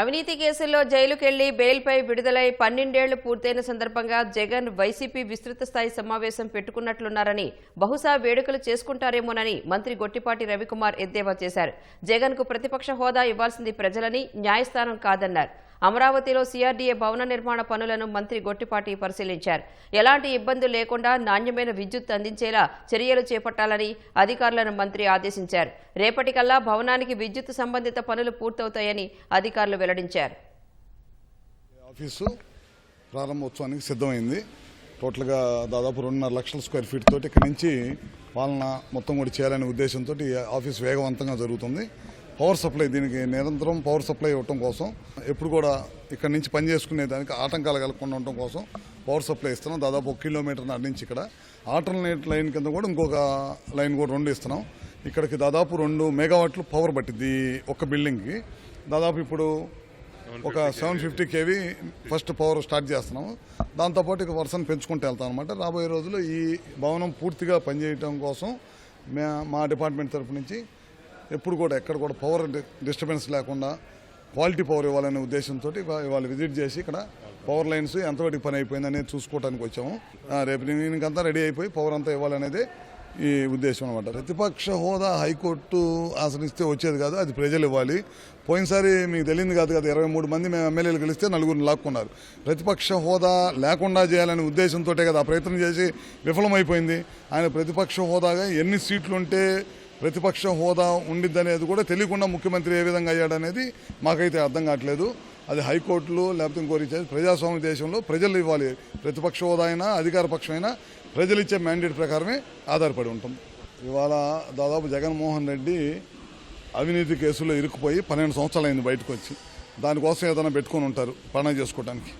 అవినీతి కేసుల్లో జైలుకెళ్ళి బెయిల్పై విడుదలై పన్నెండేళ్ళు పూర్తయిన సందర్భంగా జగన్ వైసీపీ విస్తృత స్థాయి సమావేశం పెట్టుకున్నట్లున్నారని బహుశా వేడుకలు చేసుకుంటారేమోనని మంత్రి గొట్టిపాటి రవికుమార్ ఎద్దేవా చేశారు. జగన్కు ప్రతిపక్ష హోదా ఇవ్వాల్సింది ప్రజలని న్యాయస్థానం కాదన్నారు. అమరావతిలో సీఆర్డీఏ భవన నిర్మాణ పనులను మంత్రి గొట్టిపాటి పరిశీలించారు. ఎలాంటి ఇబ్బందులు లేకుండా నాణ్యమైన విద్యుత్ అందించేలా చర్యలు చేపట్టాలని అధికారులను మంత్రి ఆదేశించారు. రేపటికల్లా భవనానికి విద్యుత్ సంబంధిత పనులు పూర్తవుతాయని అధికారులు వెల్లడించారు. ఆఫీసు ప్రారంభోత్సవానికి సిద్ధమైంది. టోటల్గా దాదాపు రెండున్నర లక్షల స్క్వేర్ ఫీట్ తోటి ఇక్కడి నుంచి పాలన మొత్తం కూడా చేయాలనే ఉద్దేశంతో ఆఫీస్ వేగవంతంగా జరుగుతుంది. పవర్ సప్లై దీనికి నిరంతరం పవర్ సప్లై ఇవ్వటం కోసం ఎప్పుడు కూడా ఇక్కడ నుంచి పని చేసుకునే దానికి ఆటంకాలు కలగకుండా ఉండటం కోసం పవర్ సప్లై ఇస్తున్నాం. దాదాపు ఒక కిలోమీటర్ నాటి నుంచి ఇక్కడ. ఆల్టర్నేట్ లైన్ కింద కూడా ఇంకొక లైన్ కూడా రెండు ఇస్తున్నాం. ఇక్కడికి దాదాపు రెండు మెగావాట్లు పవర్ పట్టింది ఒక బిల్డింగ్కి. దాదాపు ఇప్పుడు ఒక seven fifty KV first power start చేస్తున్నాము. దాంతోపాటు ఇక వర్షం పెంచుకుంటూ వెళ్తాం అనమాట రాబోయే రోజుల్లో ఈ భవనం పూర్తిగా పనిచేయడం కోసం మా డిపార్ట్మెంట్ తరఫు నుంచి ఎప్పుడు కూడా ఎక్కడ కూడా పవర్ డిస్టర్బెన్స్ లేకుండా క్వాలిటీ పవర్ ఇవ్వాలనే ఉద్దేశంతో ఇవాళ విజిట్ చేసి ఇక్కడ పవర్ లైన్స్ ఎంతవరకు పని అయిపోయింది అనేది చూసుకోవడానికి వచ్చాము. రేపు ఈవినింగ్ అంతా రెడీ అయిపోయి పవర్ అంతా ఇవ్వాలనేది ఈ ఉద్దేశం అనమాట ప్రతిపక్ష హోదా హైకోర్టు ఆశ్రయిస్తే వచ్చేది కాదు అది ప్రజలు ఇవ్వాలి. పోయినసారి మీకు తెలియదు కాదు కదా ఇరవై మూడు మంది మేము ఎమ్మెల్యేలు గెలిస్తే నలుగురిని లాక్కున్నారు. ప్రతిపక్ష హోదా లేకుండా చేయాలనే ఉద్దేశంతో కదా ఆ ప్రయత్నం చేసి విఫలమైపోయింది. ఆయన ప్రతిపక్ష హోదాగా ఎన్ని సీట్లు ఉంటే ప్రతిపక్ష హోదా ఉండిద్దనేది కూడా తెలియకుండా ముఖ్యమంత్రి ఏ విధంగా అయ్యాడనేది మాకైతే అర్థం కావట్లేదు. అది హైకోర్టులు లేకపోతే ఇంకోటి చేసి ప్రజాస్వామ్య దేశంలో ప్రజలు ఇవ్వాలి. ప్రతిపక్ష హోదా అయినా అధికార పక్షం అయినా ప్రజలు ఇచ్చే మ్యాండేట్ ప్రకారమే ఆధారపడి ఉంటాం. ఇవాళ దాదాపు జగన్మోహన్ రెడ్డి అవినీతి కేసులో ఇరుక్కుపోయి పన్నెండు సంవత్సరాలు అయింది బయటకు వచ్చి దానికోసం ఏదైనా పెట్టుకొని ఉంటారు పని చేసుకోవడానికి